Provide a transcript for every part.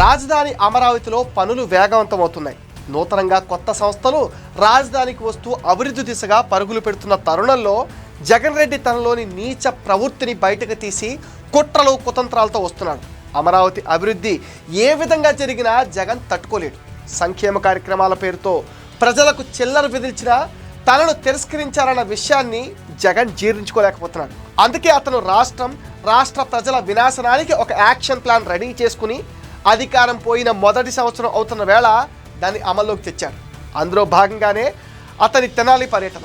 రాజధాని అమరావతిలో పనులు వేగవంతమవుతున్నాయి. నూతనంగా కొత్త సంస్థలు రాజధానికి వస్తూ అభివృద్ధి దిశగా పరుగులు పెడుతున్న తరుణంలో జగన్ రెడ్డి తనలోని నీచ ప్రవృత్తిని బయటకు తీసి కుట్రలు కుతంత్రాలతో వస్తున్నాడు. అమరావతి అభివృద్ధి ఏ విధంగా జరిగినా జగన్ తట్టుకోలేడు. సంక్షేమ కార్యక్రమాల పేరుతో ప్రజలకు చిల్లర విధించినా తనను తిరస్కరించారన్న విషయాన్ని జగన్ జీర్ణించుకోలేకపోతున్నాడు. అందుకే అతను రాష్ట్రం రాష్ట్ర ప్రజల వినాశనానికి ఒక యాక్షన్ ప్లాన్ రెడీ చేసుకుని అధికారం పోయిన మొదటి సంవత్సరం అవుతున్న వేళ దాన్ని అమల్లోకి తెచ్చాడు అందులో భాగంగానే అతని తెనాలి పర్యటన.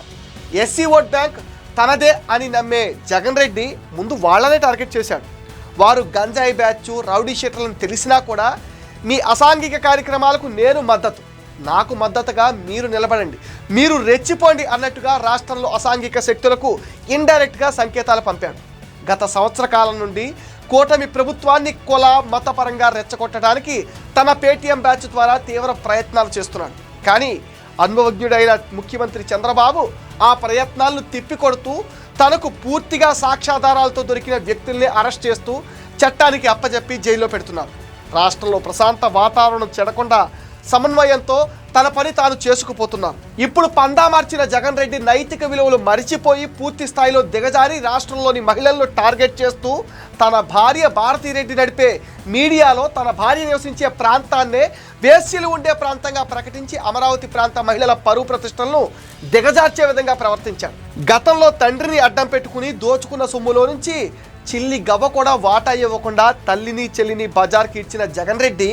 ఎస్సీ ఓట్ బ్యాంక్ తనదే అని నమ్మే జగన్ రెడ్డి ముందు వాళ్ళనే టార్గెట్ చేశాడు. వారు గంజాయి బ్యాచ్ రౌడీ షీటర్లను తెలిసినా కూడా మీ అసాంఘిక కార్యక్రమాలకు నేను మద్దతు. నాకు మద్దతుగా మీరు నిలబడండి. మీరు రెచ్చిపోండి అన్నట్టుగా రాష్ట్రంలో అసాంఘిక శక్తులకు ఇండైరెక్ట్గా సంకేతాలు పంపాడు. గత సంవత్సర కాలం నుండి కూటమి ప్రభుత్వాన్ని కుల మతపరంగా రెచ్చగొట్టడానికి తన పేటీఎం బ్యాచ్ ద్వారా తీవ్ర ప్రయత్నాలు చేస్తున్నాడు. కానీ అనుభవజ్ఞుడైన ముఖ్యమంత్రి చంద్రబాబు ఆ ప్రయత్నాలను తిప్పికొడుతూ తనకు పూర్తిగా సాక్ష్యాధారాలతో దొరికిన వ్యక్తుల్ని అరెస్ట్ చేస్తూ చట్టానికి అప్పజెప్పి జైల్లో పెడుతున్నారు. రాష్ట్రంలో ప్రశాంత వాతావరణం చెడకుండా సమన్వయంతో తన పని తాను చేసుకుపోతున్నారు ఇప్పుడు పందా మార్చిన జగన్ రెడ్డి నైతిక విలువలు మరిచిపోయి పూర్తి స్థాయిలో దిగజారి రాష్ట్రంలోని మహిళలను టార్గెట్ చేస్తూ తన భార్య భారతీరెడ్డి నడిపే మీడియాలో తన భార్య నివసించే ప్రాంతాన్నే వేశ్యలు ఉండే ప్రాంతంగా ప్రకటించి అమరావతి ప్రాంత మహిళల పరువు ప్రతిష్టలను దిగజార్చే విధంగా ప్రవర్తించాడు గతంలో తండ్రిని అడ్డం పెట్టుకుని దోచుకున్న సొమ్ములో నుంచి చిల్లి గవ్వ కూడా వాటా ఇవ్వకుండా తల్లిని చెల్లిని బజార్కి ఇచ్చిన జగన్ రెడ్డి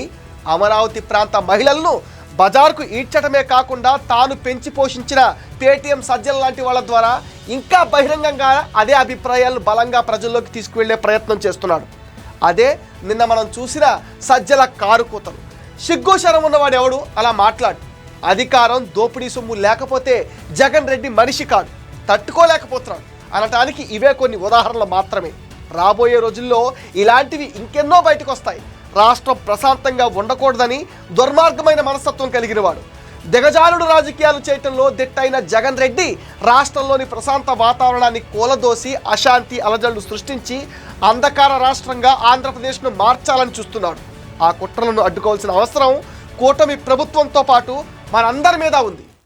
అమరావతి ప్రాంత మహిళలను బజార్కు ఈడ్చడమే కాకుండా తాను పెంచి పోషించిన పేటీఎం సజ్జల లాంటి వాళ్ళ ద్వారా ఇంకా బహిరంగంగా అదే అభిప్రాయాలు బలంగా ప్రజల్లోకి తీసుకువెళ్ళే ప్రయత్నం చేస్తున్నాడు. అదే నిన్న మనం చూసిన సజ్జల కారు కూతలు. సిగ్గు శరం ఉన్నవాడు ఎవడు? అలా మాట్లాడు. అధికారం దోపిడీ సొమ్ము లేకపోతే జగన్ రెడ్డి మనిషి కాడు. తట్టుకోలేకపోతున్నాడు. అనటానికి ఇవే కొన్ని ఉదాహరణలు మాత్రమే. రాబోయే రోజుల్లో ఇలాంటివి ఇంకెన్నో బయటకు వస్తాయి రాష్ట్రం ప్రశాంతంగా ఉండకూడదని దుర్మార్గమైన మనస్తత్వం కలిగినవాడు దిగజారుడు రాజకీయాలు చేయటంలో దిట్టైన జగన్ రెడ్డి రాష్ట్రంలోని ప్రశాంత వాతావరణాన్ని కూలదోసి అశాంతి అలజడులు సృష్టించి అంధకార రాష్ట్రంగా ఆంధ్రప్రదేశ్ను మార్చాలని చూస్తున్నాడు. ఆ కుట్రలను అడ్డుకోవాల్సిన అవసరం కూటమి ప్రభుత్వంతో పాటు మనందరి మీద ఉంది.